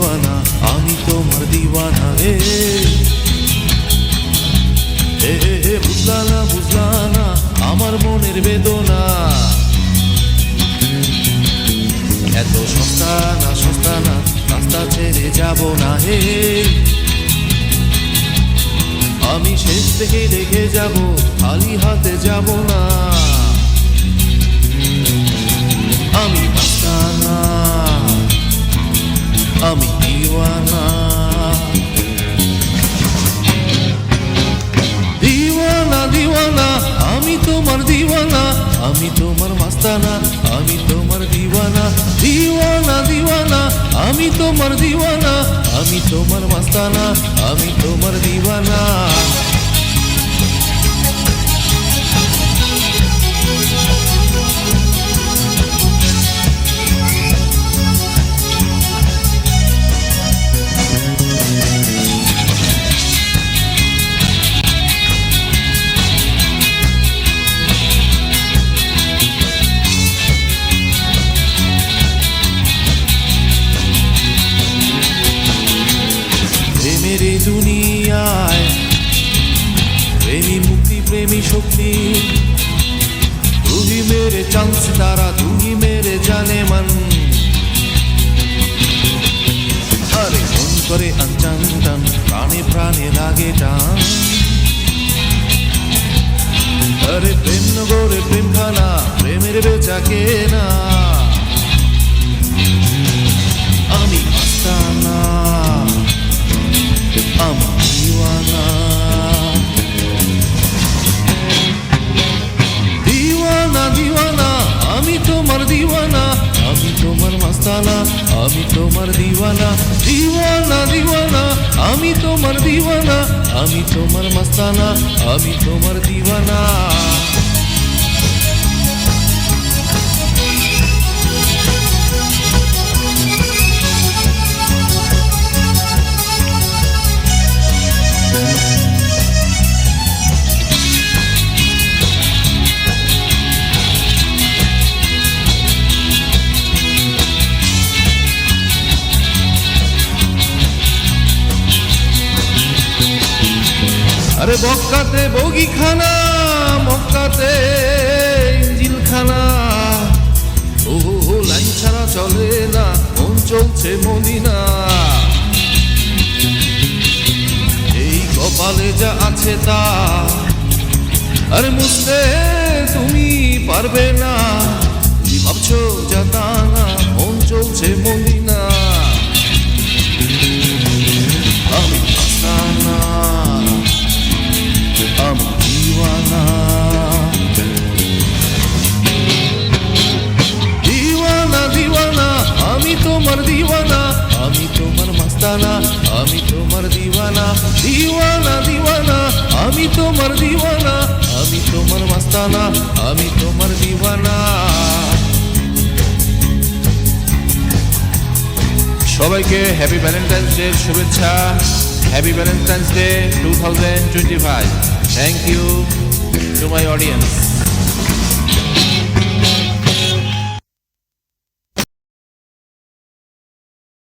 দিওয়ানা, আমি তোমার দিওয়ানা রে। হে হে হে বুঝলা না আমার মনের বেদনা। এত সস্তা না সস্তা না রাস্তা ছেড়ে যাব না হে। আমি শেষ থেকে দেখে যাব, খালি হাতে যাব না। আমি দিওয়ানা দিওয়ানা দিওয়ানা আমি তোমার দিওয়ানা আমি তোমার মাস্তানা, আমি তোমার দিওয়ানা দিওয়ানা দিওয়ানা আমি তোমার দিওয়ানা আমি তোমার মাস্তানা, আমি তোমার দিওয়ানা প্রেমী শক্তি। দুহি মেরে চান্স তারা দুহি মেরে জানে মান। আরে মন করে আনচান টান, প্রাণে প্রাণে লাগে টান। আরে প্রেম নগরে প্রেম খানা প্রেমের বেচা কেনা। মাস্তানা আমি তোমার দিওয়ানা। দিওয়ানা দিওয়ানা, আমি তোমার দিওয়ানা। আমি তোমার মাস্তানা, আমি তোমার দিওয়ানা। আরে বক্কাতে বগিখানা মক্কাতে ইঞ্জিলখানা। ও ও, লাইন ছাড়া চলে না মন চলছে মদিনা। এই কপালে যা আছে তা আরে মুছতে তুমি পারবে না। ভাবছ যা তা না মন চলছে মদিনা। দিওয়ানা, আমি তোমার মাস্তানা, আমি তোমার দিওয়ানা দিওয়ানা দিওয়ানা, আমি তোমার দিওয়ানা, আমি তোমার মাস্তানা, আমি তোমার দিওয়ানা। সবাইকে হ্যাপি ভ্যালেন্টাইন্স ডে শুভেচ্ছা। Happy Valentine's Day two thousand twenty five thank you to my audience